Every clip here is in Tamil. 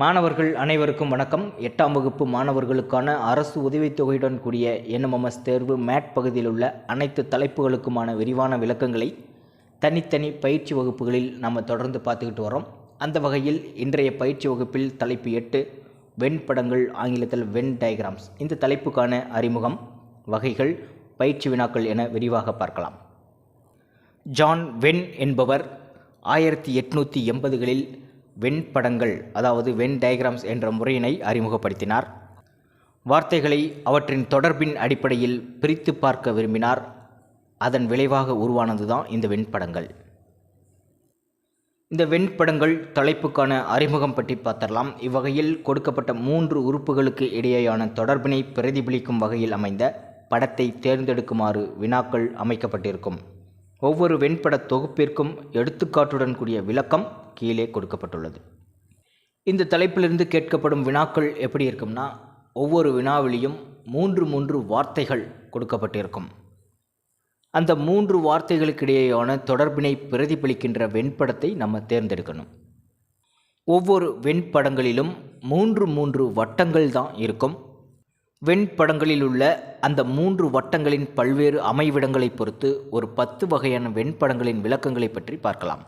மாணவர்கள் அனைவருக்கும் வணக்கம். எட்டாம் வகுப்பு மாணவர்களுக்கான அரசு உதவித்தொகையுடன் கூடிய என்எம்எம்எஸ் தேர்வு மேட் பகுதியில் உள்ள அனைத்து தலைப்புகளுக்குமான விரிவான விளக்கங்களை தனித்தனி பயிற்சி வகுப்புகளில் நாம் தொடர்ந்து பார்த்துக்கிட்டு வரோம். அந்த வகையில் இன்றைய பயிற்சி வகுப்பில் தலைப்பு எட்டு வெண்படங்கள் ஆங்கிலத்தில் வென் டயக்ராம்ஸ் இந்த தலைப்புக்கான அறிமுகம் வகைகள் பயிற்சி வினாக்கள் என விரிவாக பார்க்கலாம். ஜான் வென் என்பவர் ஆயிரத்தி எட்நூற்றி எண்பதுகளில் வெண்படங்கள் அதாவது வென் டயக்ராம்ஸ் என்ற முறையினை அறிமுகப்படுத்தினார். வார்த்தைகளை அவற்றின் தொடர்பின் அடிப்படையில் பிரித்து பார்க்க விரும்பினார். அதன் விளைவாக உருவானது தான் இந்த வெண்படங்கள். இந்த வெண்படங்கள் தலைப்புக்கான அறிமுகம் பற்றி பார்த்தரலாம் இவ்வகையில் கொடுக்கப்பட்ட மூன்று உறுப்புகளுக்கு இடையேயான தொடர்பினை பிரதிபலிக்கும் வகையில் அமைந்த படத்தை தேர்ந்தெடுக்குமாறு வினாக்கள் அமைக்கப்பட்டிருக்கும். ஒவ்வொரு வெண்பட தொகுப்பிற்கும் எடுத்துக்காட்டுடன் கூடிய விளக்கம் கீழே கொடுக்கப்பட்டுள்ளது. இந்த தலைப்பிலிருந்து கேட்கப்படும் வினாக்கள் எப்படி இருக்கும்னா ஒவ்வொரு வினாவிலையும் மூன்று மூன்று வார்த்தைகள் கொடுக்கப்பட்டிருக்கும். அந்த மூன்று வார்த்தைகளுக்கிடையேயான தொடர்பினை பிரதிபலிக்கின்ற வெண்படத்தை நம்ம தேர்ந்தெடுக்கணும். ஒவ்வொரு வெண்படங்களிலும் மூன்று மூன்று வட்டங்கள் தான் இருக்கும். வெண்படங்களில் உள்ள அந்த மூன்று வட்டங்களின் பல்வேறு அமைவிடங்களை பொறுத்து ஒரு பத்து வகையான வெண்படங்களின் விளக்கங்களை பற்றி பார்க்கலாம்.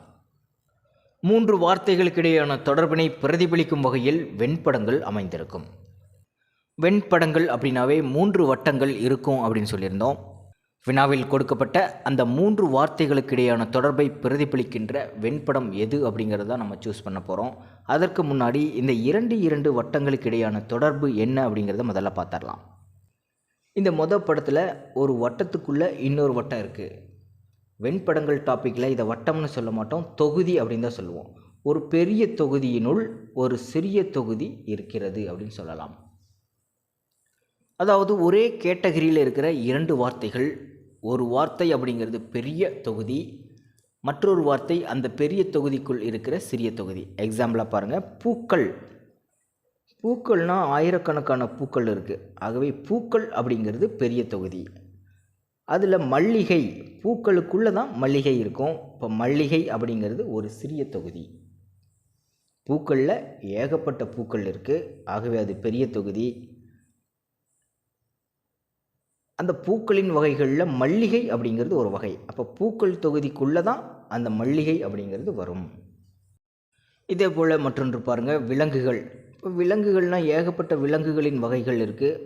மூன்று வார்த்தைகளுக்கிடையேயான தொடர்பினை பிரதிபலிக்கும் வகையில் வெண்படங்கள் அமைந்திருக்கும். வெண்படங்கள் அப்படின்னாவே மூன்று வட்டங்கள் இருக்கும் அப்படின்னு சொல்லியிருந்தோம். வினாவில் கொடுக்கப்பட்ட அந்த மூன்று வார்த்தைகளுக்கிடையான தொடர்பை பிரதிபலிக்கின்ற வெண்படம் எது அப்படிங்கிறத நம்ம சூஸ் பண்ண போகிறோம் அதற்கு முன்னாடி இந்த இரண்டு இரண்டு வட்டங்களுக்கு இடையான தொடர்பு என்ன அப்படிங்கிறத முதல்ல பார்த்துடலாம். இந்த மொதல் படத்தில் ஒரு வட்டத்துக்குள்ளே இன்னொரு வட்டம் இருக்குது வெண்படங்கள் டாப்பிக்கில் இதை வட்டம்னு சொல்ல மாட்டோம் தொகுதி அப்படின்னு தான் சொல்லுவோம். ஒரு பெரிய தொகுதியினுள் ஒரு சிறிய தொகுதி இருக்கிறது அப்படின்னு சொல்லலாம். அதாவது ஒரே கேட்டகரியில் இருக்கிற இரண்டு வார்த்தைகள் ஒரு வார்த்தை அப்படிங்கிறது பெரிய தொகுதி மற்றொரு வார்த்தை அந்த பெரிய தொகுதிக்குள் இருக்கிற சிறிய தொகுதி. எக்ஸாம்பிளாக பாருங்கள் பூக்கள். பூக்கள்னால் ஆயிரக்கணக்கான பூக்கள் இருக்குது ஆகவே பூக்கள் அப்படிங்கிறது பெரிய தொகுதி. அதில் மல்லிகை பூக்களுக்குள்ளே தான் மல்லிகை இருக்கும். இப்போ மல்லிகை அப்படிங்கிறது ஒரு சிறிய தொகுதி. பூக்களில் ஏகப்பட்ட பூக்கள் இருக்குது ஆகவே அது பெரிய தொகுதி. அந்த பூக்களின் வகைகளில் மல்லிகை அப்படிங்கிறது ஒரு வகை. அப்போ பூக்கள் தொகுதிக்குள்ளே தான் அந்த மல்லிகை அப்படிங்கிறது வரும். இதே போல் மற்றொன்று பாருங்கள் விலங்குகள். இப்போ விலங்குகள்னால் ஏகப்பட்ட விலங்குகளின் வகைகள் இருக்குது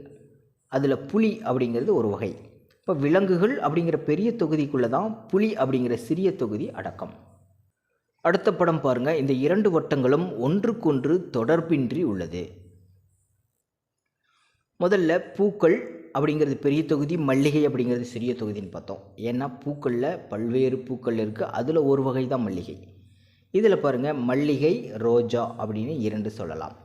அதில் புலி அப்படிங்கிறது ஒரு வகை. இப்போ விலங்குகள் அப்படிங்கிற பெரிய தொகுதிக்குள்ளே தான் புலி அப்படிங்கிற சிறிய தொகுதி அடக்கம். அடுத்த படம் பாருங்கள் இந்த இரண்டு வட்டங்களும் ஒன்றுக்கொன்று தொடர்பின்றி உள்ளது. முதல்ல பூக்கள் அப்படிங்கிறது பெரிய தொகுதி மல்லிகை அப்படிங்கிறது சிறிய தொகுதின்னு பார்த்தோம். ஏன்னா பூக்களில் பல்வேறு பூக்கள் இருக்குது அதில் ஒரு வகை தான் மல்லிகை. இதில் பாருங்கள் மல்லிகை ரோஜா அப்படின்னு இரண்டு சொல்லலாம்.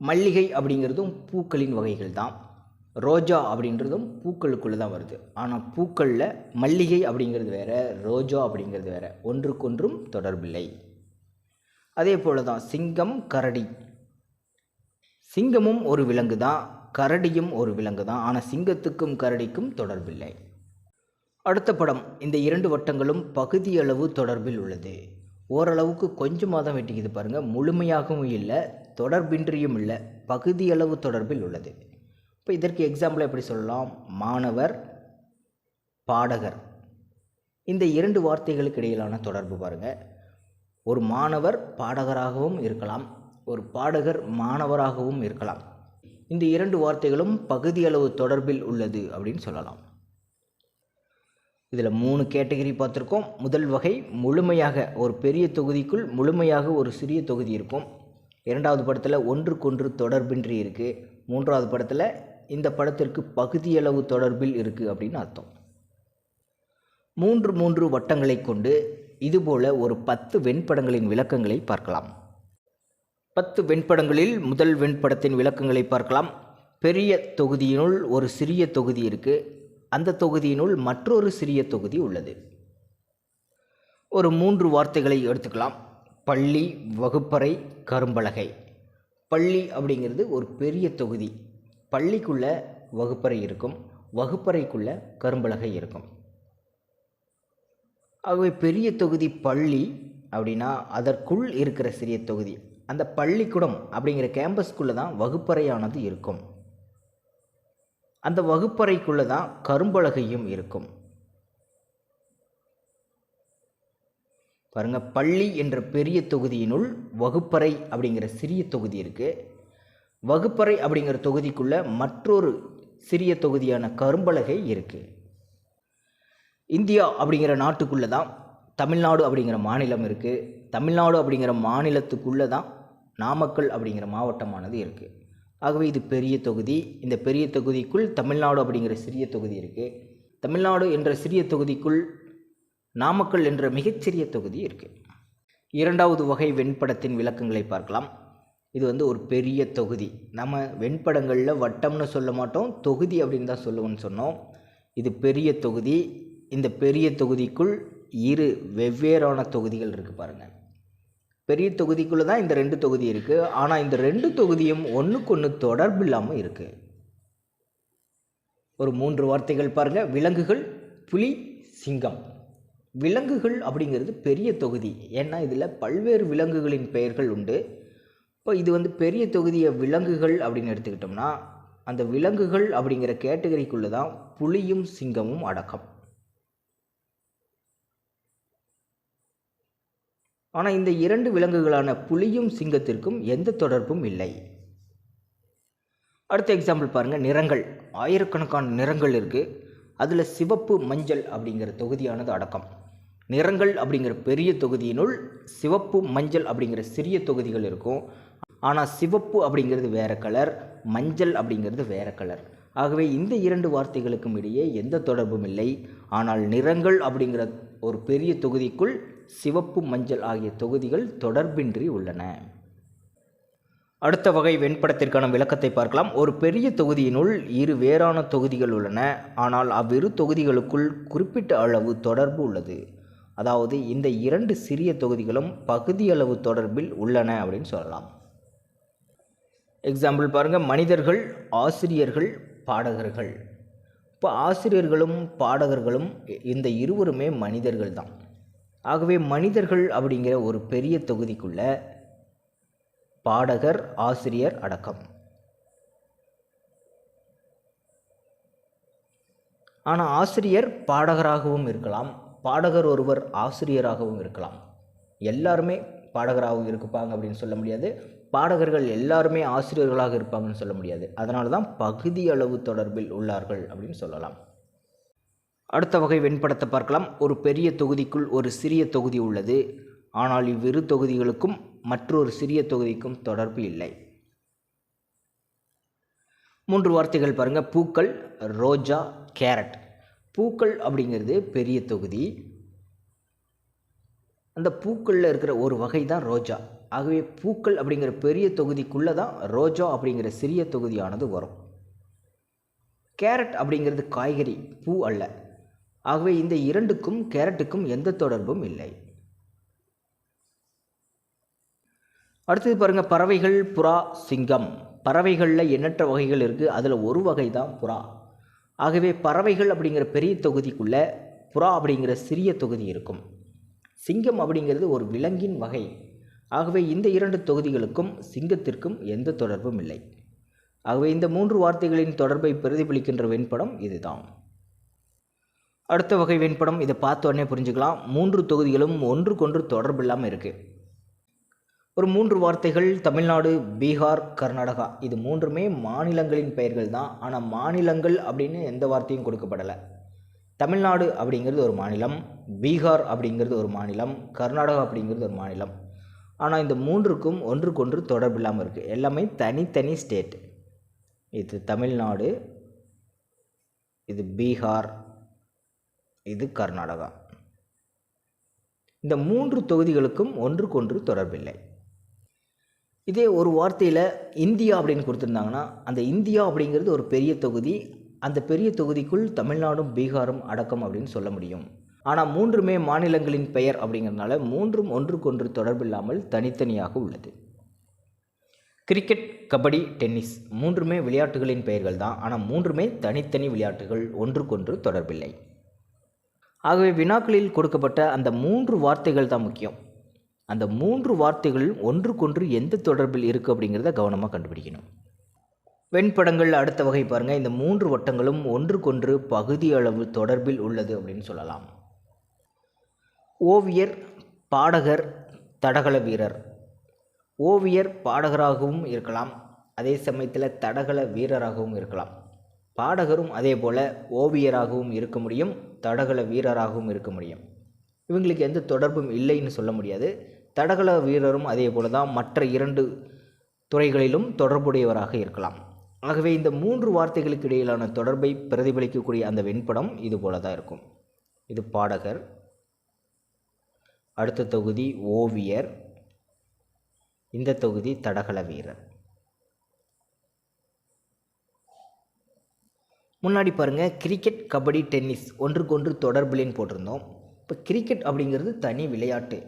மல்லிகை அப்படிங்கிறதும் பூக்களின் வகைகள் தான். ரோஜா அப்படின்றதும் பூக்களுக்குள்ளே தான் வருது. ஆனால் பூக்களில் மல்லிகை அப்படிங்கிறது வேறு ரோஜா அப்படிங்கிறது வேறு. ஒன்றுக்கொன்றும் தொடர்பில்லை. அதே போல் தான் சிங்கம் கரடி சிங்கமும் ஒரு விலங்கு தான் கரடியும் ஒரு விலங்கு தான் ஆனால் சிங்கத்துக்கும் கரடிக்கும் தொடர்பில்லை. அடுத்த படம் இந்த இரண்டு வட்டங்களும் பகுதியளவு தொடர்பில் உள்ளது. ஓரளவுக்கு கொஞ்சமாக தான் வெட்டிக்குது பாருங்கள் முழுமையாகவும் இல்லை தொடர்பின்றியும் இல்லை பகுதியளவு தொடர்பில் உள்ளது. இப்போ இதற்கு எக்ஸாம்பிள் எப்படி சொல்லலாம்? மாணவர் பாடகர். இந்த இரண்டு வார்த்தைகளுக்கு இடையிலான தொடர்பு பாருங்கள் ஒரு மாணவர் பாடகராகவும் இருக்கலாம் ஒரு பாடகர் மாணவராகவும் இருக்கலாம். இந்த இரண்டு வார்த்தைகளும் பகுதியளவு தொடர்பில் உள்ளது அப்படின்னு சொல்லலாம். இதில் மூணு கேட்டகரி பார்த்துருக்கோம். முதல் வகை முழுமையாக ஒரு பெரிய தொகுதிக்குள் முழுமையாக ஒரு சிறிய தொகுதி இருக்கும். இரண்டாவது படத்தில் ஒன்றுக்கொன்று தொடர்பின்றி இருக்குது மூன்றாவது படத்தில் இந்த படத்திற்கு பகுதியளவு தொடர்பில் இருக்குது அப்படின்னு அர்த்தம். மூன்று மூன்று வட்டங்களை கொண்டு இதுபோல ஒரு பத்து வெண்படங்களின் விளக்கங்களை பார்க்கலாம். பத்து வெண்படங்களில் முதல் வெண்படத்தின் விளக்கங்களை பார்க்கலாம். பெரிய தொகுதியினுள் ஒரு சிறிய தொகுதி இருக்குது அந்த தொகுதியினுள் மற்றொரு சிறிய தொகுதி உள்ளது. ஒரு மூன்று வார்த்தைகளை எடுத்துக்கலாம். பள்ளி வகுப்பறை கரும்பலகை. பள்ளி அப்படிங்கிறது ஒரு பெரிய தொகுதி. பள்ளிக்குள்ளே வகுப்பறை இருக்கும். வகுப்பறைக்குள்ளே கரும்பலகை இருக்கும். ஆகவே பெரிய தொகுதி பள்ளி அப்படின்னா அதற்குள் இருக்கிற சிறிய தொகுதி. அந்த பள்ளிக்கூடம் அப்படிங்கிற கேம்பஸ்க்குள்ளே தான் வகுப்பறையானது இருக்கும். அந்த வகுப்பறைக்குள்ளே தான் கரும்பலகையும் இருக்கும். பாருங்கள் பள்ளி என்ற பெரிய தொகுதியினுள் வகுப்பறை அப்படிங்கிற சிறிய தொகுதி இருக்குது வகுப்பறை அப்படிங்கிற தொகுதிக்குள்ளே மற்றொரு சிறிய தொகுதியான கரும்பலகை இருக்குது இந்தியா அப்படிங்கிற நாட்டுக்குள்ளே தான் தமிழ்நாடு அப்படிங்கிற மாநிலம் இருக்குது தமிழ்நாடு அப்படிங்கிற மாநிலத்துக்குள்ளே தான் நாமக்கல் அப்படிங்கிற மாவட்டமானது இருக்குது ஆகவே இது பெரிய தொகுதி. இந்த பெரிய தொகுதிக்குள் தமிழ்நாடு அப்படிங்கிற சிறிய தொகுதி இருக்குது தமிழ்நாடு என்ற சிறிய தொகுதிக்குள் நாமக்கல் என்ற மிகச்சிறிய தொகுதி இருக்குது இரண்டாவது வகை வெண்படத்தின் விளக்கங்களை பார்க்கலாம். இது வந்து ஒரு பெரிய தொகுதி. நம்ம வெண்படங்களில் வட்டம்னு சொல்ல மாட்டோம். தொகுதி அப்படின்னு தான் சொல்லுவோம்னு சொன்னோம். இது பெரிய தொகுதி. இந்த பெரிய தொகுதிக்குள் இரு வெவ்வேறான தொகுதிகள் இருக்குது பாருங்கள் பெரிய தொகுதிக்குள்ளே தான் இந்த ரெண்டு தொகுதி இருக்குது ஆனால் இந்த ரெண்டு தொகுதியும் ஒன்றுக்கொன்று தொடர்பு இல்லாமல் இருக்குது ஒரு மூன்று வார்த்தைகள் பாருங்கள் விலங்குகள் புலி சிங்கம். விலங்குகள் அப்படிங்கிறது பெரிய தொகுதி. ஏன்னா இதில் பல்வேறு விலங்குகளின் பெயர்கள் உண்டு. இப்போ இது வந்து பெரிய தொகுதியை விலங்குகள் அப்படின்னு எடுத்துக்கிட்டோம்னா அந்த விலங்குகள் அப்படிங்கிற கேட்டகரிக்குள்ளே தான் புலியும் சிங்கமும் அடக்கம். ஆனால் இந்த இரண்டு விலங்குகளான புலியும் சிங்கத்திற்கும் எந்த தொடர்பும் இல்லை. அடுத்த எக்ஸாம்பிள் பாருங்கள் நிறங்கள். ஆயிரக்கணக்கான நிறங்கள் இருக்குது அதில் சிவப்பு மஞ்சள் அப்படிங்கிற தொகுதியானது அடக்கம். நிறங்கள் அப்படிங்கிற பெரிய தொகுதியினுள் சிவப்பு மஞ்சள் அப்படிங்கிற சிறிய தொகுதிகள் இருக்கும். ஆனால் சிவப்பு அப்படிங்கிறது வேறு கலர் மஞ்சள் அப்படிங்கிறது வேறு கலர் ஆகவே இந்த இரண்டு வார்த்தைகளுக்கும் இடையே எந்த தொடர்பும் இல்லை. ஆனால் நிறங்கள் அப்படிங்கிற ஒரு பெரிய தொகுதிக்குள் சிவப்பு மஞ்சள் ஆகிய தொகுதிகள் தொடர்பின்றி உள்ளன. அடுத்த வகை வெண்படத்திற்கான விளக்கத்தை பார்க்கலாம். ஒரு பெரிய தொகுதியினுள் இரு வேறான தொகுதிகள் உள்ளன. ஆனால் அவ்விரு தொகுதிகளுக்குள் குறிப்பிட்ட அளவு தொடர்பு உள்ளது. அதாவது இந்த இரண்டு சிறிய தொகுதிகளும் பகுதியளவு தொடர்பில் உள்ளன அப்படின்னு சொல்லலாம். எக்ஸாம்பிள் பாருங்கள் மனிதர்கள் ஆசிரியர்கள் பாடகர்கள். இப்போ ஆசிரியர்களும் பாடகர்களும் இந்த இருவருமே மனிதர்கள் தான். ஆகவே மனிதர்கள் அப்படிங்கிற ஒரு பெரிய தொகுதிக்குள்ள பாடகர் ஆசிரியர் அடக்கம். ஆனால் ஆசிரியர் பாடகராகவும் இருக்கலாம். பாடகர் ஒருவர் ஆசிரியராகவும் இருக்கலாம். எல்லாருமே பாடகராகவும் இருப்பாங்க அப்படின்னு சொல்ல முடியாது. பாடகர்கள் எல்லாருமே ஆசிரியர்களாக இருப்பாங்கன்னு சொல்ல முடியாது. அதனால தான் பகுதி அளவு தொடர்பில் உள்ளார்கள் அப்படின்னு சொல்லலாம். அடுத்த வகை வெண்படத்தை பார்க்கலாம். ஒரு பெரிய தொகுதிக்குள் ஒரு சிறிய தொகுதி உள்ளது. ஆனால் இவ்விரு தொகுதிகளுக்கும் மற்றொரு சிறிய தொகுதிக்கும் தொடர்பு இல்லை. மூன்று வார்த்தைகள் பாருங்கள் பூக்கள் ரோஜா கேரட். பூக்கள் அப்படிங்கிறது பெரிய தொகுதி. அந்த பூக்களில் இருக்கிற ஒரு வகை தான் ரோஜா. ஆகவே பூக்கள் அப்படிங்கிற பெரிய தொகுதிக்குள்ளே தான் ரோஜா அப்படிங்கிற சிறிய தொகுதியானது வரும். கேரட் அப்படிங்கிறது காய்கறி பூ அல்ல. ஆகவே இந்த இரண்டுக்கும் கேரட்டுக்கும் எந்த தொடர்பும் இல்லை. அடுத்தது பாருங்கள் பறவைகள் புறா சிங்கம். பறவைகளில் எண்ணற்ற வகைகள் இருக்குது அதில் ஒரு வகை தான் புறா. ஆகவே பறவைகள் அப்படிங்கிற பெரிய தொகுதிக்குள்ளே புறா அப்படிங்கிற சிறிய தொகுதி இருக்கும். சிங்கம் அப்படிங்கிறது ஒரு விலங்கின் வகை. ஆகவே இந்த இரண்டு தொகுதிகளுக்கும் சிங்கத்திற்கும் எந்த தொடர்பும் இல்லை. ஆகவே இந்த மூன்று வார்த்தைகளின் தொடர்பை பிரதிபலிக்கின்ற வெண்படம் இதுதான். அடுத்த வகை வெண்படம் இதை பார்த்த உடனே புரிஞ்சுக்கலாம். மூன்று தொகுதிகளும் ஒன்றுக்கொன்று தொடர்பு இல்லாமல் இருக்குது ஒரு மூன்று வார்த்தைகள் தமிழ்நாடு பீகார் கர்நாடகா. இது மூன்றுமே மாநிலங்களின் பெயர்கள் தான். ஆனால் மாநிலங்கள் அப்படின்னு எந்த வார்த்தையும் கொடுக்கப்படலை. தமிழ்நாடு அப்படிங்கிறது ஒரு மாநிலம் பீகார் அப்படிங்கிறது ஒரு மாநிலம் கர்நாடகா அப்படிங்கிறது ஒரு மாநிலம். ஆனால் இந்த மூன்றுக்கும் ஒன்றுக்கொன்று தொடர்பு இல்லாமல் இருக்குது எல்லாமே தனித்தனி ஸ்டேட். இது தமிழ்நாடு இது பீகார் இது கர்நாடகா. இந்த மூன்று தொகுதிகளுக்கும் ஒன்றுக்கொன்று தொடர்பில்லை. இதே ஒரு வார்த்தையில் இந்தியா அப்படின்னு கொடுத்துருந்தாங்கன்னா அந்த இந்தியா அப்படிங்கிறது ஒரு பெரிய தொகுதி அந்த பெரிய தொகுதிக்குள் தமிழ்நாடும் பீகாரும் அடக்கம் அப்படின்னு சொல்ல முடியும். ஆனால் மூன்றுமே மாநிலங்களின் பெயர் அப்படிங்கிறதுனால மூன்றும் ஒன்றுக்கொன்று தொடர்பில்லாமல் தனித்தனியாக உள்ளது. கிரிக்கெட் கபடி டென்னிஸ் மூன்றுமே விளையாட்டுகளின் பெயர்கள் தான் ஆனால் மூன்றுமே தனித்தனி விளையாட்டுகள் ஒன்றுக்கொன்று தொடர்பில்லை. ஆகவே வினாக்களில் கொடுக்கப்பட்ட அந்த மூன்று வார்த்தைகள் தான் முக்கியம். அந்த மூன்று வார்த்தைகள் ஒன்றுக்கொன்று எந்த தொடர்பில் இருக்குது அப்படிங்கிறத கவனமாக கண்டுபிடிக்கணும். வெண்படங்கள் அடுத்த வகை பாருங்கள் இந்த மூன்று வட்டங்களும் ஒன்றுக்கொன்று பகுதி அளவு தொடர்பில் உள்ளது அப்படின்னு சொல்லலாம். ஓவியர் பாடகர் தடகள வீரர். ஓவியர் பாடகராகவும் இருக்கலாம். அதே சமயத்தில் தடகள வீரராகவும் இருக்கலாம். பாடகரும் அதே போல் ஓவியராகவும் இருக்க முடியும். தடகள வீரராகவும் இருக்க முடியும். இவங்களுக்கு எந்த தொடர்பும் இல்லைன்னு சொல்ல முடியாது. தடகள வீரரும் அதே போல தான் மற்ற இரண்டு துறைகளிலும் தொடர்புடையவராக இருக்கலாம். ஆகவே இந்த மூன்று வார்த்தைகளுக்கு இடையிலான தொடர்பை பிரதிபலிக்கக்கூடிய அந்த வெண்படம் இது போல தான் இருக்கும். இது பாடகர். அடுத்த தொகுதி ஓவியர். இந்த தொகுதி தடகள வீரர். முன்னாடி பாருங்கள் கிரிக்கெட் கபடி டென்னிஸ் ஒன்றுக்கொன்று தொடர்புலேன்னு போட்டிருந்தோம். இப்போ கிரிக்கெட் அப்படிங்கிறது தனி விளையாட்டு.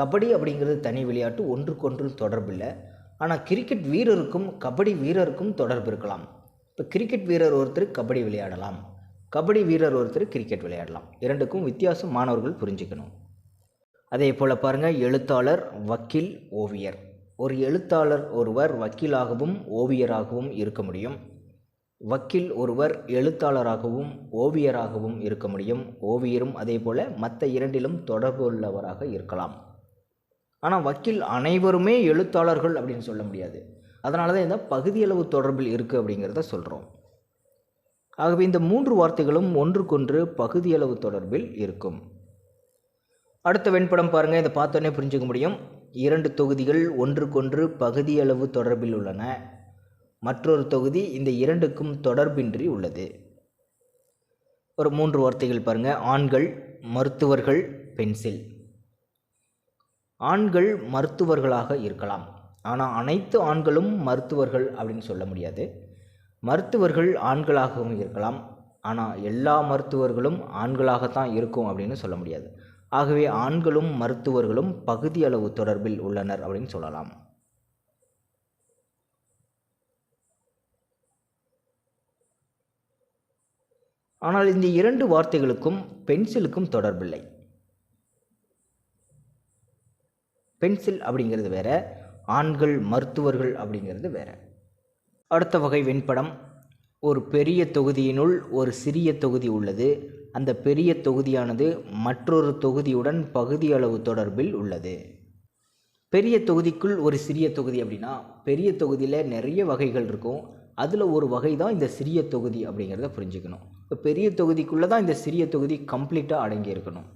கபடி அப்படிங்கிறது தனி விளையாட்டு ஒன்றுக்கொன்று தொடர்பில்லை ஆனால் கிரிக்கெட் வீரருக்கும் கபடி வீரருக்கும் தொடர்பு இருக்கலாம். இப்போ கிரிக்கெட் வீரர் ஒருத்தர் கபடி விளையாடலாம். கபடி வீரர் ஒருத்தர் கிரிக்கெட் விளையாடலாம். இரண்டுக்கும் வித்தியாசம் மாணவர்கள் புரிஞ்சுக்கணும். அதே போல் பாருங்கள் எழுத்தாளர் வக்கீல் ஓவியர். ஒரு எழுத்தாளர் ஒருவர் வக்கீலாகவும் ஓவியராகவும் இருக்க முடியும். வக்கீல் ஒருவர் எழுத்தாளராகவும் ஓவியராகவும் இருக்க முடியும். ஓவியரும் அதே போல் மற்ற இரண்டிலும் தொடர்பு உள்ளவராக இருக்கலாம். ஆனால் வக்கீல் அனைவருமே எழுத்தாளர்கள் அப்படின்னு சொல்ல முடியாது. அதனால தான் இந்த பகுதியளவு தொடர்பில் இருக்குது அப்படிங்கிறத சொல்கிறோம் ஆகவே இந்த மூன்று வார்த்தைகளும் ஒன்றுக்கொன்று பகுதியளவு தொடர்பில் இருக்கும். அடுத்த வெண்படம் பாருங்கள் இதை பார்த்தோன்னே புரிஞ்சுக்க முடியும். இரண்டு தொகுதிகள் ஒன்றுக்கொன்று பகுதியளவு தொடர்பில் உள்ளன. மற்றொரு தொகுதி இந்த இரண்டுக்கும் தொடர்பின்றி உள்ளது. ஒரு மூன்று வார்த்தைகள் பாருங்கள் ஆண்கள் மருத்துவர்கள் பென்சில். ஆண்கள் மருத்துவர்களாக இருக்கலாம். ஆனால் அனைத்து ஆண்களும் மருத்துவர்கள் அப்படின்னு சொல்ல முடியாது. மருத்துவர்கள் ஆண்களாகவும் இருக்கலாம். ஆனால் எல்லா மருத்துவர்களும் ஆண்களாகத்தான் இருக்கும் அப்படின்னு சொல்ல முடியாது. ஆகவே ஆண்களும் மருத்துவர்களும் பகுதி அளவு தொடர்பில் உள்ளனர் அப்படின்னு சொல்லலாம். ஆனால் இந்த இரண்டு வார்த்தைகளுக்கும் பென்சிலுக்கும் தொடர்பில்லை. பென்சில் அப்படிங்கிறது வேற ஆண்கள் மருத்துவர்கள் அப்படிங்கிறது வேற. அடுத்த வகை வெண்படம் ஒரு பெரிய தொகுதியினுள் ஒரு சிறிய தொகுதி உள்ளது. அந்த பெரிய தொகுதியானது மற்றொரு தொகுதியுடன் பகுதி அளவு தொடர்பில் உள்ளது. பெரிய தொகுதிக்குள் ஒரு சிறிய தொகுதி அப்படின்னா பெரிய தொகுதியில் நிறைய வகைகள் இருக்கும். அதில் ஒரு வகை தான் இந்த சிறிய தொகுதி அப்படிங்கிறத புரிஞ்சுக்கணும். பெரிய தொகுதிக்குள்ளே தான் இந்த சிறிய தொகுதி கம்ப்ளீட்டாக அடங்கியிருக்கணும்.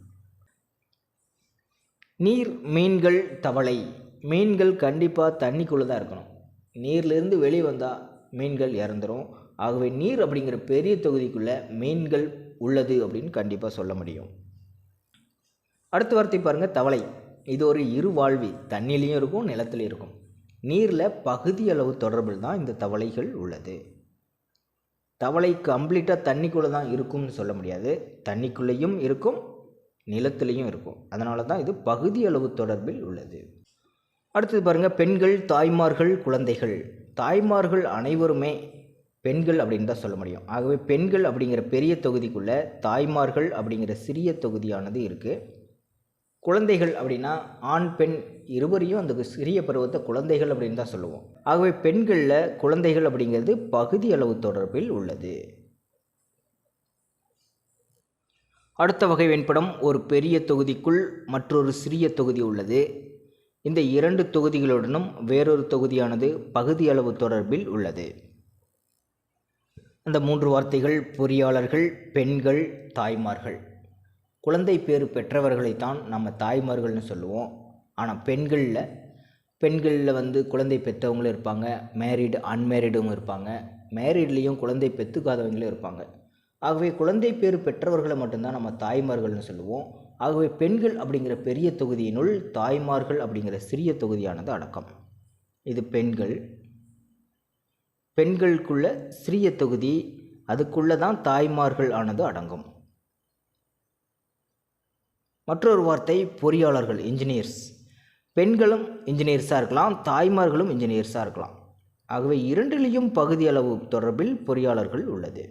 நீர் மீன்கள் தவளை. மீன்கள் கண்டிப்பாக தண்ணிக்குள்ளே தான் இருக்கணும். நீர்லேருந்து வெளியே வந்தால் மீன்கள் இறந்துரும். ஆகவே நீர் அப்படிங்கிற பெரிய தொகுதிக்குள்ளே மீன்கள் உள்ளது அப்படின்னு கண்டிப்பாக சொல்ல முடியும். அடுத்த வார்த்தை பாருங்கள் தவளை. இது ஒரு இருவாழ்வி தண்ணிலையும் இருக்கும் நிலத்துலையும் இருக்கும். நீரில் பகுதி அளவு தொடர்பில் தான் இந்த தவளைகள் உள்ளது. தவளை கம்ப்ளீட்டாக தண்ணிக்குள்ளே தான் இருக்கும்னு சொல்ல முடியாது. தண்ணிக்குள்ளேயும் இருக்கும் நிலத்திலையும் இருக்கும். அதனால தான் இது பகுதி அளவு தொடர்பில் உள்ளது. அடுத்தது பாருங்கள் பெண்கள் தாய்மார்கள் குழந்தைகள். தாய்மார்கள் அனைவருமே பெண்கள் அப்படின்னு தான் சொல்ல முடியும். ஆகவே பெண்கள் அப்படிங்கிற பெரிய தொகுதிக்குள்ளே தாய்மார்கள் அப்படிங்கிற சிறிய தொகுதியானது இருக்குது குழந்தைகள் அப்படின்னா ஆண் பெண் இருவரையும் அந்த சிறிய பருவத்தை குழந்தைகள் அப்படின்னு தான் சொல்லுவோம். ஆகவே பெண்களில் குழந்தைகள் அப்படிங்கிறது பகுதி அளவு தொடர்பில் உள்ளது. அடுத்த வகை வெண்படம் ஒரு பெரிய தொகுதிக்குள் மற்றொரு சிறிய தொகுதி உள்ளது. இந்த இரண்டு தொகுதிகளுடனும் வேறொரு தொகுதியானது பகுதி அளவு தொடர்பில் உள்ளது. அந்த மூன்று வார்த்தைகள் பொறியாளர்கள் பெண்கள் தாய்மார்கள். குழந்தை பேறு பெற்றவர்களைத்தான் நம்ம தாய்மார்கள்னு சொல்லுவோம். ஆனால் பெண்களில் பெண்களில் வந்து குழந்தை பெற்றவங்களும் இருப்பாங்க. மேரீடு அன்மேரிடும் இருப்பாங்க. மேரீட்லேயும் குழந்தை பெற்றுக்காதவங்களும் இருப்பாங்க. ஆகவே குழந்தை பேறு பெற்றவர்களை மட்டும்தான் நம்ம தாய்மார்கள்னு சொல்லுவோம். ஆகவே பெண்கள் அப்படிங்கிற பெரிய தொகுதியினுள் தாய்மார்கள் அப்படிங்கிற சிறிய தொகுதியானது அடக்கம். இது பெண்கள். பெண்களுக்குள்ள சிறிய தொகுதி அதுக்குள்ளே தான் தாய்மார்கள் ஆனது அடங்கும். மற்றொரு வார்த்தை பொறியாளர்கள் இன்ஜினியர்ஸ் பெண்களும் இன்ஜினியர்ஸாக இருக்கலாம் தாய்மார்களும் இன்ஜினியர்ஸாக இருக்கலாம். ஆகவே இரண்டிலையும் பகுதி அளவு தொடர்பில் பொறியாளர்கள் உள்ளது.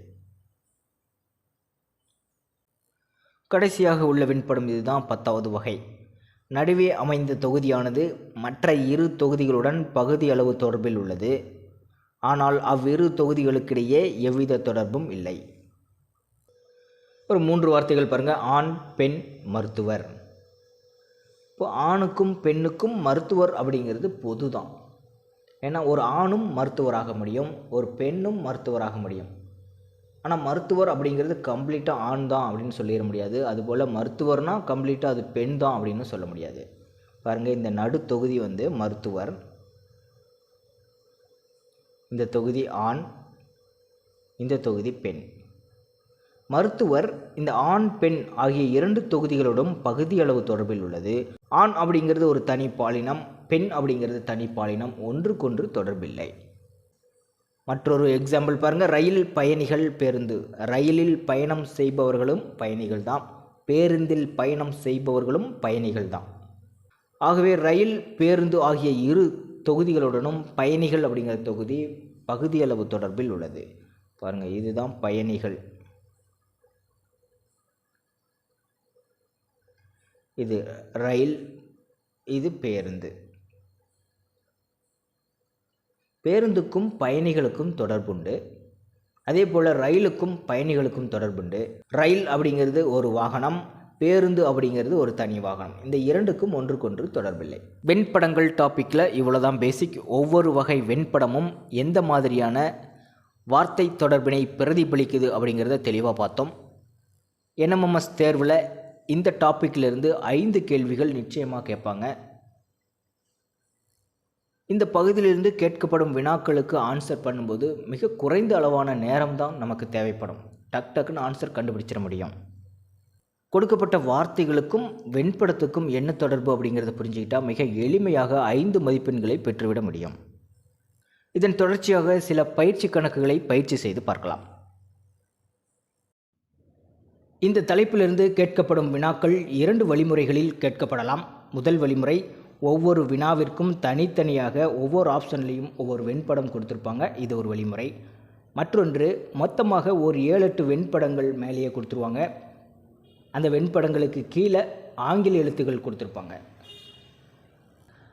கடைசியாக உள்ள விண்படும் இதுதான் பத்தாவது வகை. நடுவே அமைந்த தொகுதியானது மற்ற இரு தொகுதிகளுடன் பகுதி அளவு தொடர்பில் உள்ளது. ஆனால் அவ்விரு தொகுதிகளுக்கிடையே எவ்வித தொடர்பும் இல்லை. ஒரு மூன்று வார்த்தைகள் பாருங்கள் ஆண் பெண் மருத்துவர். இப்போ ஆணுக்கும் பெண்ணுக்கும் மருத்துவர் அப்படிங்கிறது பொது தான் ஏன்னா ஒரு ஆணும் மருத்துவராக முடியும் ஒரு பெண்ணும் மருத்துவராக முடியும். ஆனால் மருத்துவர் அப்படிங்கிறது கம்ப்ளீட்டாக ஆண் தான் அப்படின்னு சொல்லிட முடியாது. அதுபோல் மருத்துவர்னால் கம்ப்ளீட்டாக அது பெண் தான் அப்படின்னு சொல்ல முடியாது. பாருங்கள் இந்த நடு தொகுதி வந்து மருத்துவர். இந்த தொகுதி ஆண் இந்த தொகுதி பெண். மருத்துவர் இந்த ஆண் பெண் ஆகிய இரண்டு தொகுதிகளோடும் பகுதியளவு தொடர்பில் உள்ளது. ஆண் அப்படிங்கிறது ஒரு தனி பாலினம் பெண் அப்படிங்கிறது தனி பாலினம் ஒன்றுக்கொன்று தொடர்பில்லை. மற்றொரு எக்ஸாம்பிள் பாருங்கள் ரயில் பயணிகள் பேருந்து. ரயிலில் பயணம் செய்பவர்களும் பயணிகள் தான். பேருந்தில் பயணம் செய்பவர்களும் பயணிகள் தான். ஆகவே ரயில் பேருந்து ஆகிய இரு தொகுதிகளுடனும் பயணிகள் அப்படிங்கிற தொகுதி பகுதியளவு தொடர்பில் உள்ளது. பாருங்கள் இதுதான் பயணிகள். இது ரயில் இது பேருந்து. பேருந்துக்கும் பயணிகளுக்கும் தொடர்புண்டு. அதே போல் ரயிலுக்கும் பயணிகளுக்கும் தொடர்புண்டு. ரயில் அப்படிங்கிறது ஒரு வாகனம் பேருந்து அப்படிங்கிறது ஒரு தனி வாகனம். இந்த இரண்டுக்கும் ஒன்றுக்கொன்று தொடர்பில்லை. வெண்படங்கள் டாப்பிக்கில் இவ்வளோதான் பேசிக் ஒவ்வொரு வகை வெண்படமும் எந்த மாதிரியான வார்த்தை தொடர்பினை பிரதிபலிக்குது அப்படிங்கிறத தெளிவாக பார்த்தோம். என்எம்எம்எஸ் தேர்வில் இந்த டாப்பிக்கிலிருந்து ஐந்து கேள்விகள் நிச்சயமாக கேட்பாங்க. இந்த பகுதியிலிருந்து கேட்கப்படும் வினாக்களுக்கு ஆன்சர் பண்ணும்போது மிக குறைந்த அளவான நேரம் தான் நமக்கு தேவைப்படும். டக் டக்குன்னு ஆன்சர் கண்டுபிடிச்சிட முடியும். கொடுக்கப்பட்ட வார்த்தைகளுக்கும் வெண்படத்துக்கும் என்ன தொடர்பு அப்படிங்கிறத புரிஞ்சுக்கிட்டால் மிக எளிமையாக ஐந்து மதிப்பெண்களை பெற்றுவிட முடியும். இதன் தொடர்ச்சியாக சில பயிற்சி கணக்குகளை பயிற்சி செய்து பார்க்கலாம். இந்த தலைப்பிலிருந்து கேட்கப்படும் வினாக்கள் இரண்டு வழிமுறைகளில் கேட்கப்படலாம். முதல் வழிமுறை ஒவ்வொரு வினாவிற்கும் தனித்தனியாக ஒவ்வொரு ஆப்ஷன்லேயும் ஒவ்வொரு வெண்படம் கொடுத்துருப்பாங்க. இது ஒரு வழிமுறை. மற்றொன்று மொத்தமாக ஒரு ஏழு எட்டு வெண்படங்கள் மேலேயே கொடுத்துருவாங்க. அந்த வெண்படங்களுக்கு கீழே ஆங்கில எழுத்துக்கள் கொடுத்துருப்பாங்க.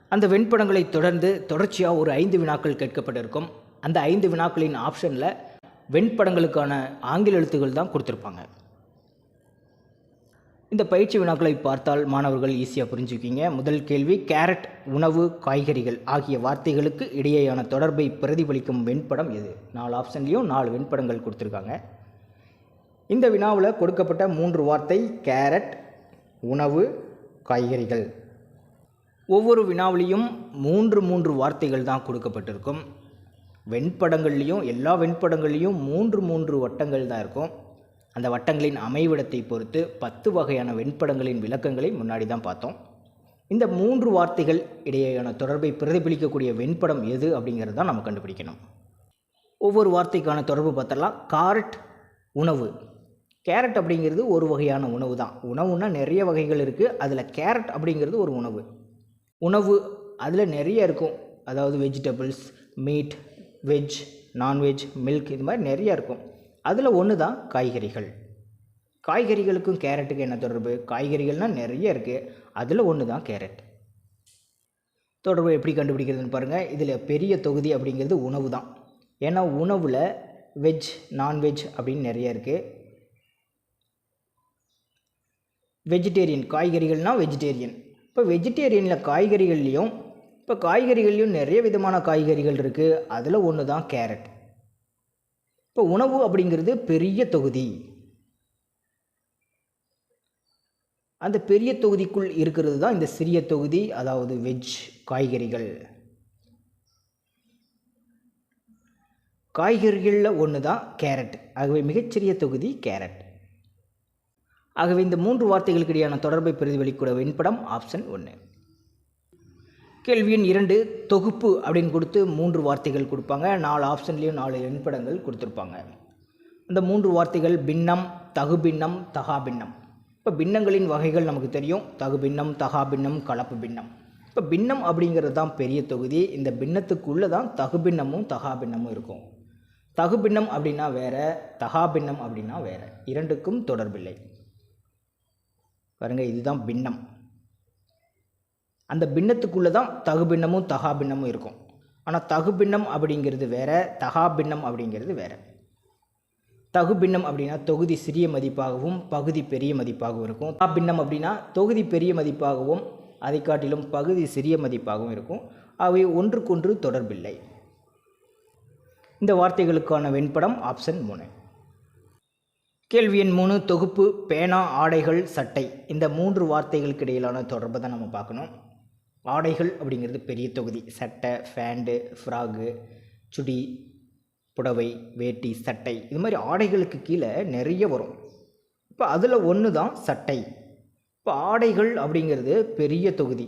அந்த வெண்படங்களை தொடர்ந்து தொடர்ச்சியாக ஒரு ஐந்து வினாக்கள் கேட்கப்பட்டிருக்கும். அந்த ஐந்து வினாக்களின் ஆப்ஷனில் வெண்படங்களுக்கான ஆங்கில எழுத்துக்கள் தான் கொடுத்துருப்பாங்க. இந்த பயிற்சி வினாக்களை பார்த்தால் மாணவர்கள் ஈஸியாக புரிஞ்சுக்கிங்க முதல் கேள்வி கேரட் உணவு காய்கறிகள் ஆகிய வார்த்தைகளுக்கு இடையேயான தொடர்பை பிரதிபலிக்கும் வெண்படம் எது? நாலு ஆப்ஷன்லேயும் நாலு வெண்படங்கள் கொடுத்துருக்காங்க. இந்த வினாவில் கொடுக்கப்பட்ட மூன்று வார்த்தை கேரட் உணவு காய்கறிகள். ஒவ்வொரு வினாவிலையும் மூன்று மூன்று வார்த்தைகள் தான் கொடுக்கப்பட்டிருக்கும். வெண்படங்கள்லேயும் எல்லா வெண்படங்கள்லேயும் மூன்று மூன்று வட்டங்கள் தான் இருக்கும். அந்த வட்டங்களின் அமைவிடத்தை பொறுத்து பத்து வகையான வெண்படங்களின் விளக்கங்களை முன்னாடி தான் பார்த்தோம். இந்த மூன்று வார்த்தைகள் இடையேயான தொடர்பை பிரதிபலிக்கக்கூடிய வெண்படம் எது அப்படிங்கிறது தான் நம்ம கண்டுபிடிக்கணும். ஒவ்வொரு வார்த்தைக்கான தொடர்பு பார்த்தலாம் காரட் உணவு. கேரட் அப்படிங்கிறது ஒரு வகையான உணவு தான். உணவுன்னா நிறைய வகைகள் இருக்குது அதில் கேரட் அப்படிங்கிறது ஒரு உணவு. உணவு அதில் நிறைய இருக்கும். அதாவது vegetables meat veg nonveg milk இது மாதிரி நிறைய இருக்கும். அதில் ஒன்று தான் காய்கறிகள். காய்கறிகளுக்கும் கேரட்டுக்கு என்ன தொடர்பு? காய்கறிகள்னால் நிறைய இருக்குது அதில் ஒன்று தான் கேரட். தொடர்பு எப்படி கண்டுபிடிக்கிறதுன்னு பாருங்கள் இதில் பெரிய தொகுதி அப்படிங்கிறது உணவு தான் ஏன்னா உணவில் வெஜ் நான்வெஜ் அப்படின்னு நிறைய இருக்குது வெஜிடேரியன் காய்கறிகள்னால் வெஜிடேரியன். இப்போ வெஜிடேரியனில் காய்கறிகள்லேயும் இப்போ காய்கறிகள்லையும் நிறைய விதமான காய்கறிகள் இருக்குது அதில் ஒன்று தான் கேரட். இப்போ உணவு அப்படிங்கிறது பெரிய தொகுதி. அந்த பெரிய தொகுதிக்குள் இருக்கிறது தான் இந்த சிறிய தொகுதி அதாவது வெஜ் காய்கறிகள். காய்கறிகளில் ஒன்று தான் கேரட். ஆகவே மிகச்சிறிய தொகுதி கேரட். ஆகவே இந்த மூன்று வார்த்தைகளுக்கு இடையான தொடர்பை பிரதிபலிக்கூட வெண்படம் ஆப்ஷன் ஒன்று கேள்வி எண் இரண்டு தொகுப்பு அப்படின்னு கொடுத்து மூன்று வார்த்தைகள் கொடுப்பாங்க. நாலு ஆப்ஷன்லேயும் நாலு எண்படங்கள் கொடுத்துருப்பாங்க. அந்த மூன்று வார்த்தைகள் பின்னம் தகுபின்னம் தகாபின்னம். இப்போ பின்னங்களின் வகைகள் நமக்கு தெரியும். தகுபின்னம் தகாபின்னம் கலப்பு பின்னம் இப்போ பின்னம் அப்படிங்கிறது தான் பெரிய தொகுதி. இந்த பின்னத்துக்குள்ளே தான் தகுபின்னமும் தகாபின்னமும் இருக்கும். தகுபின்னம் அப்படின்னா வேற தகாபின்னம் அப்படின்னா வேற. இரண்டுக்கும் தொடர்பில்லை. பாருங்கள் இதுதான் பின்னம். அந்த பின்னத்துக்குள்ளே தான் தகுபின்னமும் தகாபின்னமும் இருக்கும். ஆனால் தகுபின்னம் அப்படிங்கிறது வேற தகாபின்னம் அப்படிங்கிறது வேற. தகுபின்னம் அப்படின்னா தொகுதி சிறிய மதிப்பாகவும் பகுதி பெரிய மதிப்பாகவும் இருக்கும். தகாபின்னம் அப்படின்னா தொகுதி பெரிய மதிப்பாகவும் அதை காட்டிலும் பகுதி சிறிய மதிப்பாகவும் இருக்கும். அவை ஒன்றுக்கொன்று தொடர்பில்லை. இந்த வார்த்தைகளுக்கான வெண்படம் ஆப்ஷன் மூணு. கேள்வி எண் மூணு தொகுப்பு பேனா ஆடைகள் சட்டை. இந்த மூன்று வார்த்தைகளுக்கு இடையிலான தொடர்பை தான் நம்ம பார்க்கணும். ஆடைகள் அப்படிங்கிறது பெரிய தொகுதி. சட்டை ஃபேண்டு ஃப்ராகு சுடி புடவை வேட்டி சட்டை. இது மாதிரி ஆடைகளுக்கு கீழே நிறைய வரும். இப்போ அதில் ஒன்று தான் சட்டை. இப்போ ஆடைகள் அப்படிங்கிறது பெரிய தொகுதி.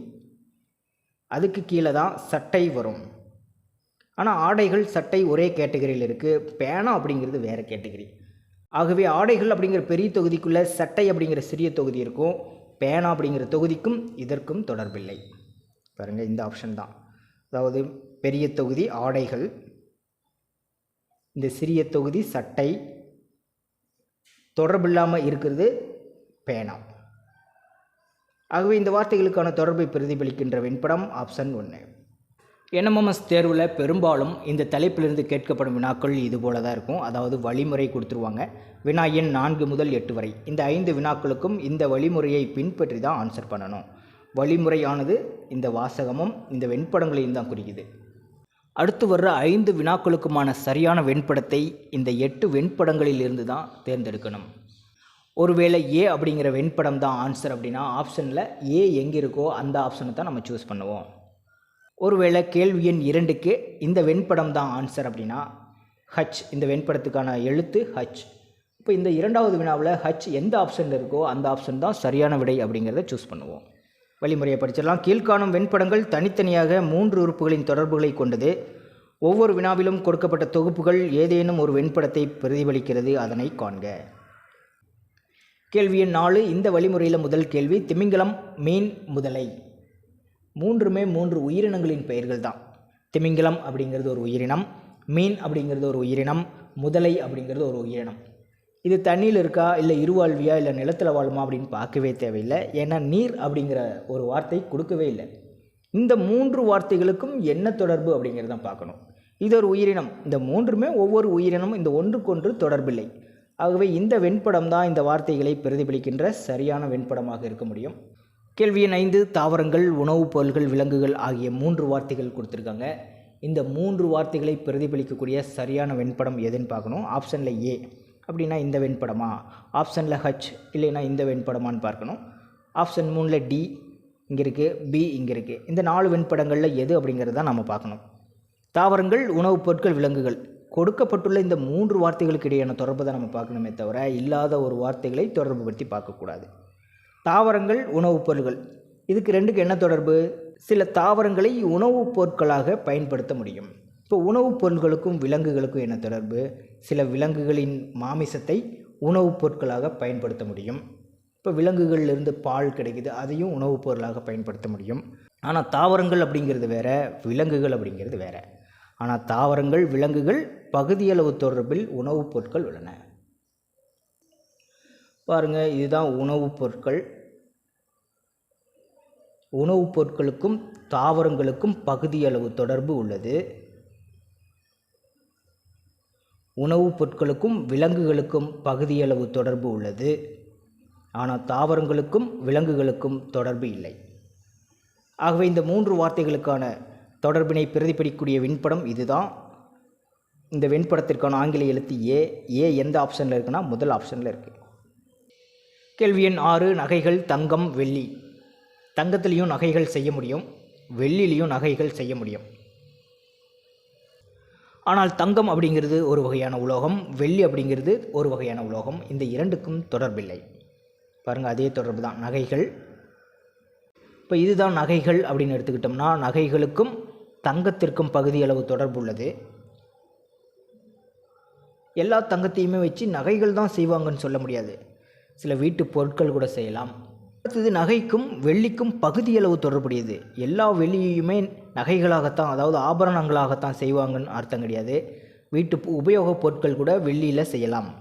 அதுக்கு கீழே தான் சட்டை வரும். ஆனால் ஆடைகள் சட்டை ஒரே கேட்டகரியில் இருக்குது பேனா அப்படிங்கிறது வேறு கேட்டகரி. ஆகவே ஆடைகள் அப்படிங்கிற பெரிய தொகுதிக்குள்ளே சட்டை அப்படிங்கிற சிறிய தொகுதி இருக்கும். பேனா அப்படிங்கிற தொகுதிக்கும் இதற்கும் தொடர்பில்லை. பாருங்கள் இந்த ஆப்ஷன் தான். அதாவது பெரிய தொகுதி ஆடைகள் இந்த சிறிய தொகுதி சட்டை தொடர்பில்லாமல் இருக்கிறது பேனா ஆகவே இந்த வார்த்தைகளுக்கான தொடர்பை பிரதிபலிக்கின்ற வெண்படம் ஆப்ஷன் ஒன்று என்எம்எம்எஸ் தேர்வில் பெரும்பாலும் இந்த தலைப்பிலிருந்து கேட்கப்படும் வினாக்கள் இது போல தான் இருக்கும். அதாவது வழிமுறை கொடுத்துருவாங்க. வினா எண் நான்கு முதல் எட்டு வரை. இந்த ஐந்து வினாக்களுக்கும் இந்த வழிமுறையை பின்பற்றி தான் ஆன்சர் பண்ணணும். வழிமுறையானது இந்த வாசகமும் இந்த வெண்படங்களையும் தான் குறிக்குது. அடுத்து வர்ற ஐந்து வினாக்களுக்குமான சரியான வெண்படத்தை இந்த எட்டு வெண்படங்களில் இருந்து தான் தேர்ந்தெடுக்கணும். ஒருவேளை ஏ அப்படிங்கிற வெண்படம் தான் ஆன்சர் அப்படின்னா ஆப்ஷனில் ஏ எங்கே இருக்கோ அந்த ஆப்ஷனை தான் நம்ம சூஸ் பண்ணுவோம். ஒருவேளை கேள்வி எண் இரண்டுக்கு இந்த வெண்படம் தான் ஆன்சர் அப்படின்னா ஹச் இந்த வெண்படத்துக்கான எழுத்து ஹச் இப்போ இந்த இரண்டாவது வினாவில் ஹச் எந்த ஆப்ஷனில் இருக்கோ அந்த ஆப்ஷன் தான் சரியான விடை அப்படிங்கிறத சூஸ் பண்ணுவோம். வழிமுறையை படிச்சிடலாம். கீழ்காணும் வெண்படங்கள் தனித்தனியாக மூன்று உறுப்புகளின் தொடர்புகளை கொண்டது. ஒவ்வொரு வினாவிலும் கொடுக்கப்பட்ட தொகுப்புகள் ஏதேனும் ஒரு வெண்படத்தை பிரதிபலிக்கிறது அதனை காண்க. கேள்வி எண் நாலு இந்த வழிமுறையில் முதல் கேள்வி திமிங்கலம் மீன் முதலை. மூன்றுமே மூன்று உயிரினங்களின் பெயர்கள் தான். திமிங்கலம் அப்படிங்கிறது ஒரு உயிரினம் மீன் அப்படிங்கிறது ஒரு உயிரினம் முதலை அப்படிங்கிறது ஒரு உயிரினம். இது தண்ணியில் இருக்கா? இல்லை இருவாழ்வியா? இல்லை நிலத்தில் வாழுமா? அப்படின்னு பார்க்கவே தேவையில்லை. ஏன்னா நீர் அப்படிங்கிற ஒரு வார்த்தை கொடுக்கவே இல்லை. இந்த மூன்று வார்த்தைகளுக்கும் என்ன தொடர்பு அப்படிங்கிறத பார்க்கணும். இது ஒரு உயிரினம். இந்த மூன்றுமே ஒவ்வொரு உயிரினமும் இந்த ஒன்றுக்கொன்று தொடர்பில்லை. ஆகவே இந்த வெண்படம் தான் இந்த வார்த்தைகளை பிரதிபலிக்கின்ற சரியான வெண்படமாக இருக்க முடியும். கேள்வி எண் ஐந்து தாவரங்கள் உணவுப் பொருள்கள் விலங்குகள் ஆகிய மூன்று வார்த்தைகள் கொடுத்துருக்காங்க. இந்த மூன்று வார்த்தைகளை பிரதிபலிக்கக்கூடிய சரியான வெண்படம் எதுன்னு பார்க்கணும். ஆப்ஷனில் ஏ. அப்படின்னா இந்த வெண்படமா? ஆப்ஷனில் ஹச் இல்லைன்னா இந்த வெண்படமான்னு பார்க்கணும். ஆப்ஷன் மூணில் டி இங்கே இருக்குது பி இங்கே இருக்குது இந்த நாலு வெண்படங்களில் எது அப்படிங்கிறத நம்ம பார்க்கணும். தாவரங்கள் உணவுப் பொருட்கள் விலங்குகள். கொடுக்கப்பட்டுள்ள இந்த மூன்று வார்த்தைகளுக்கு இடையான தொடர்பு தான் நம்ம பார்க்கணுமே தவிர இல்லாத ஒரு வார்த்தைகளை தொடர்பு படுத்தி பார்க்கக்கூடாது தாவரங்கள் உணவுப் பொருட்கள் இதுக்கு ரெண்டுக்கு என்ன தொடர்பு? சில தாவரங்களை உணவுப் பொருட்களாக பயன்படுத்த முடியும். இப்போ உணவுப் பொருட்களுக்கும் விலங்குகளுக்கும் என்ன தொடர்பு? சில விலங்குகளின் மாமிசத்தை உணவுப் பொருட்களாக பயன்படுத்த முடியும். இப்போ விலங்குகள்லேருந்து பால் கிடைக்குது அதையும் உணவுப் பொருளாக பயன்படுத்த முடியும். ஆனால் தாவரங்கள் அப்படிங்கிறது வேறு விலங்குகள் அப்படிங்கிறது வேறு. ஆனால் தாவரங்கள் விலங்குகள் பகுதியளவு தொடர்பில் உணவுப் பொருட்கள் உள்ளன. பாருங்கள் இதுதான் உணவுப் பொருட்கள். உணவுப் பொருட்களுக்கும் தாவரங்களுக்கும் பகுதியளவு தொடர்பு உள்ளது. உணவுப் பொருட்களுக்கும் விலங்குகளுக்கும் பகுதியளவு தொடர்பு உள்ளது. ஆனால் தாவரங்களுக்கும் விலங்குகளுக்கும் தொடர்பு இல்லை. ஆகவே இந்த மூன்று வார்த்தைகளுக்கான தொடர்பினை பிரதிபலிக்கக்கூடிய விண்படம் இதுதான். இந்த வெண்படத்திற்கான ஆங்கில எழுத்து ஏ. ஏ எந்த ஆப்ஷனில் இருக்குன்னா முதல் ஆப்ஷனில் இருக்குது கேள்வி எண் ஆறு நகைகள் தங்கம் வெள்ளி. தங்கத்துலேயும் நகைகள் செய்ய முடியும். வெள்ளிலையும் நகைகள் செய்ய முடியும். ஆனால் தங்கம் அப்படிங்கிறது ஒரு வகையான உலோகம் வெள்ளி அப்படிங்கிறது ஒரு வகையான உலோகம். இந்த இரண்டுக்கும் தொடர்பில்லை. பாருங்கள் அதே தொடர்பு தான். நகைகள். இப்போ இதுதான் நகைகள் அப்படின்னு எடுத்துக்கிட்டோம்னா நகைகளுக்கும் தங்கத்திற்கும் பகுதியளவு தொடர்பு உள்ளது. எல்லா தங்கத்தையுமே வச்சு நகைகள் தான் செய்வாங்கன்னு சொல்ல முடியாது. சில வீட்டு பொருட்கள் கூட செய்யலாம். அடுத்தது நகைக்கும் வெள்ளிக்கும் பகுதியளவு தொடர்புடையது. எல்லா வெள்ளியுமே நகைகளாகத்தான் அதாவது ஆபரணங்களாகத்தான் செய்வாங்கன்னு அர்த்தம் கிடையாது. வீட்டு உபயோகப் பொருட்கள் கூட வெள்ளியில் செய்யலாம்.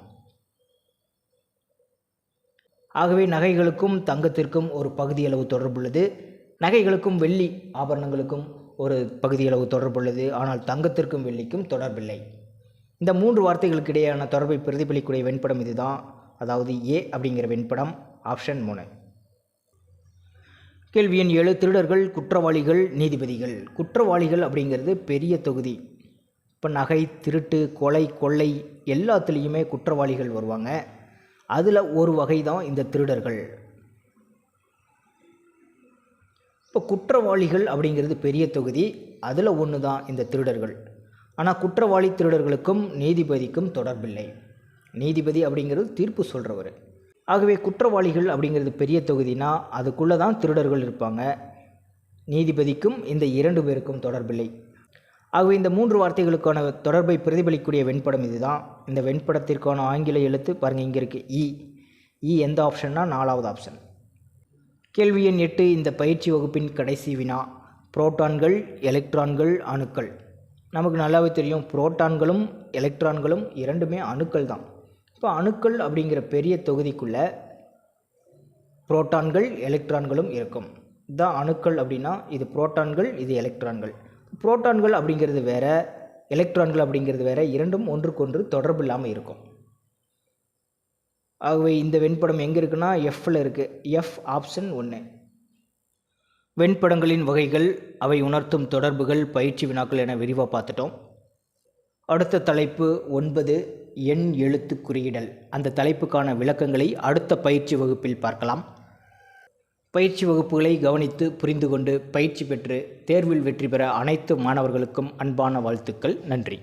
ஆகவே நகைகளுக்கும் தங்கத்திற்கும் ஒரு பகுதியளவு தொடர்புள்ளது. நகைகளுக்கும் வெள்ளி ஆபரணங்களுக்கும் ஒரு பகுதியளவு தொடர்புள்ளது. ஆனால் தங்கத்திற்கும் வெள்ளிக்கும் தொடர்பில்லை. இந்த மூன்று வார்த்தைகளுக்கு இடையேயான தொடர்பை பிரதிபலிக்கக்கூடிய வெண்படம் இதுதான். அதாவது ஏ அப்படிங்கிற வெண்படம் ஆப்ஷன் மூணு. கேள்வி எண் ஏழு திருடர்கள் குற்றவாளிகள் நீதிபதிகள். குற்றவாளிகள் அப்படிங்கிறது பெரிய தொகுதி. இப்போ நகை திருட்டு கொலை கொள்ளை எல்லாத்துலேயுமே குற்றவாளிகள் வருவாங்க. அதில் ஒரு வகை தான் இந்த திருடர்கள். இப்போ குற்றவாளிகள் அப்படிங்கிறது பெரிய தொகுதி. அதில் ஒன்று தான் இந்த திருடர்கள். ஆனால் குற்றவாளி திருடர்களுக்கும் நீதிபதிக்கும் தொடர்பில்லை. நீதிபதி அப்படிங்கிறது தீர்ப்பு சொல்கிறவர் ஆகவே குற்றவாளிகள் அப்படிங்கிறது பெரிய தொகுதினா அதுக்குள்ளே தான் திருடர்கள் இருப்பாங்க. நீதிபதிக்கும் இந்த இரண்டு பேருக்கும் தொடர்பில்லை. ஆகவே இந்த மூன்று வார்த்தைகளுக்கான தொடர்பை பிரதிபலிக்கக்கூடிய வெண்படம் இதுதான். இந்த வெண்படத்திற்கான ஆங்கில எழுத்து பாருங்கள் இங்கே இருக்குது இ e. இ e எந்த ஆப்ஷன்னா நாலாவது ஆப்ஷன் கேள்வி எண் எட்டு இந்த பயிற்சி வகுப்பின் கடைசி வினா. புரோட்டான்கள் எலக்ட்ரான்கள் அணுக்கள். நமக்கு நல்லாவே தெரியும் புரோட்டான்களும் எலக்ட்ரான்களும் இரண்டுமே அணுக்கள் தான் இப்போ அணுக்கள் அப்படிங்கிற பெரிய தொகுதிக்குள்ளே புரோட்டான்கள் எலக்ட்ரான்களும் இருக்கும். இதான் அணுக்கள் அப்படின்னா இது புரோட்டான்கள் இது எலக்ட்ரான்கள். புரோட்டான்கள் அப்படிங்கிறது வேறு எலக்ட்ரான்கள் அப்படிங்கிறது வேற இரண்டும் ஒன்றுக்கொன்று தொடர்பு இல்லாமல் இருக்கும். ஆகவே இந்த வெண்படம் எங்கே இருக்குன்னா எஃப்ல இருக்குது எஃப் ஆப்ஷன் ஒன்று வெண்படங்களின் வகைகள் அவை உணர்த்தும் தொடர்புகள் பயிற்சி வினாக்கள் என விரிவாக பார்த்துட்டோம். அடுத்த தலைப்பு ஒன்பது எண் எழுத்து குறியிடல். அந்த தலைப்புக்கான விளக்கங்களை அடுத்த பயிற்சி வகுப்பில் பார்க்கலாம். பயிற்சி வகுப்புகளை கவனித்து புரிந்து கொண்டு பயிற்சி பெற்று தேர்வில் வெற்றி பெற அனைத்து மாணவர்களுக்கும் அன்பான வாழ்த்துக்கள். நன்றி.